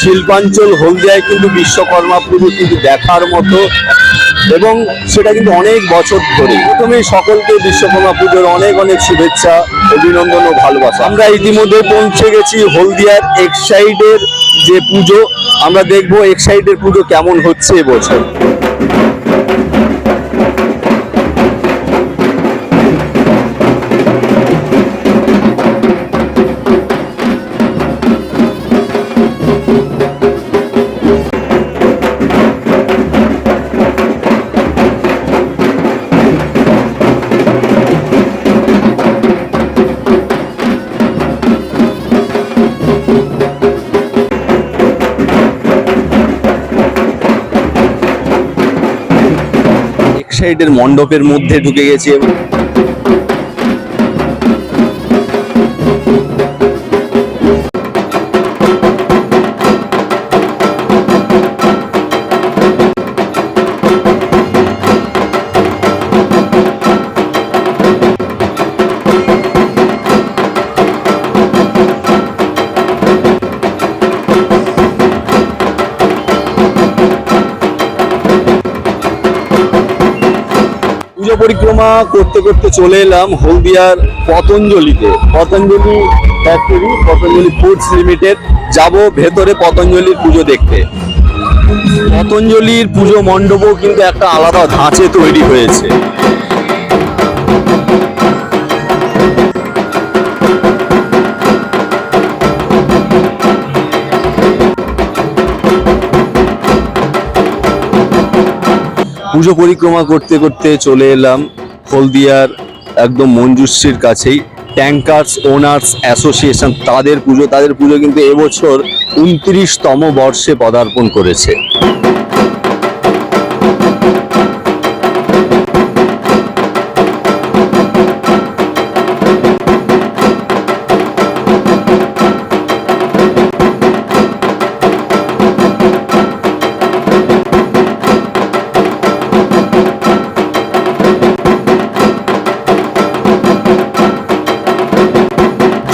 শিল্পাঞ্চল হলদিয়ায় কিন্তু বিশ্বকর্মা পুজো কিন্তু দেখার মতো এবং সেটা কিন্তু অনেক বছর ধরে প্রথমে সকলকে বিশ্বকর্মা পুজোর অনেক অনেক শুভেচ্ছা, অভিনন্দন ও ভালোবাসা। আমরা ইতিমধ্যে পৌঁছে গেছি হলদিয়ার এক্সাইডের যে পুজো। আমরা দেখব এক্সাইডের পুজো কেমন হচ্ছে এবছর এক্সাইডের মণ্ডপের মধ্যে ঢুকে গেছি পরিক্রমা করতে করতে চলে এলাম হলদিয়ার পতঞ্জলিতে। Patanjali factory Patanjali foods limited যাব ভেতরে পতঞ্জলির পুজো দেখতে। পতঞ্জলির পুজো মণ্ডপও কিন্তু একটা আলাদা ধাঁচে তৈরি হয়েছে। পুজো পরিক্রমা করতে করতে চলে এলাম হলদিয়ার একদম মঞ্জুশ্রীর কাছেই। ট্যাঙ্কার্স ওনার্স অ্যাসোসিয়েশন তাদের পুজো তাদের পুজো কিন্তু এবছর উনত্রিশতম বর্ষে পদার্পণ করেছে।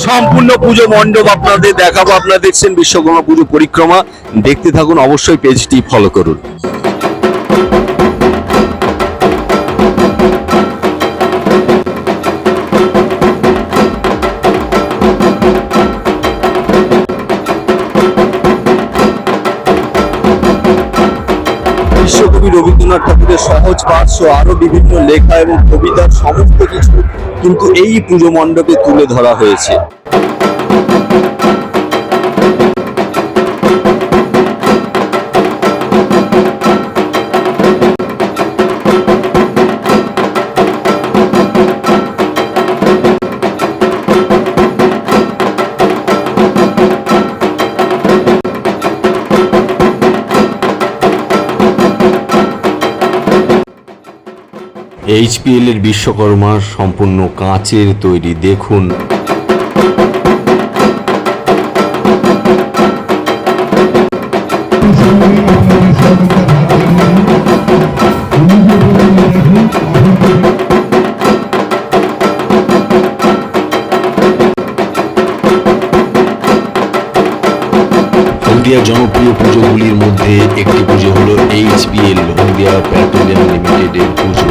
সম্পূর্ণ পুজো মণ্ডপ আপনাদের দেখাবো। আপনারা দেখছেন বিশ্বকর্মা পুজো পরিক্রমা। দেখতে থাকুন, অবশ্যই পেজটি ফলো করুন। বিশ্বকবি রবীন্দ্রনাথ ঠাকুরের সহজ পার্শ্ব আরও বিভিন্ন লেখা এবং কবিতার সমস্ত কিছু কিন্তু এই পুজো মণ্ডপে তুলে ধরা হয়েছে। এইচপিএল এর বিশ্বকর্মা সম্পূর্ণ কাঁচের তৈরি। দেখুন। হলদিয়ার জনপ্রিয় পুজোগুলির মধ্যে একটি পুজো হলো এইচপিএল হলদিয়া পেট্রোলিয়াম লিমিটেডের পুজো।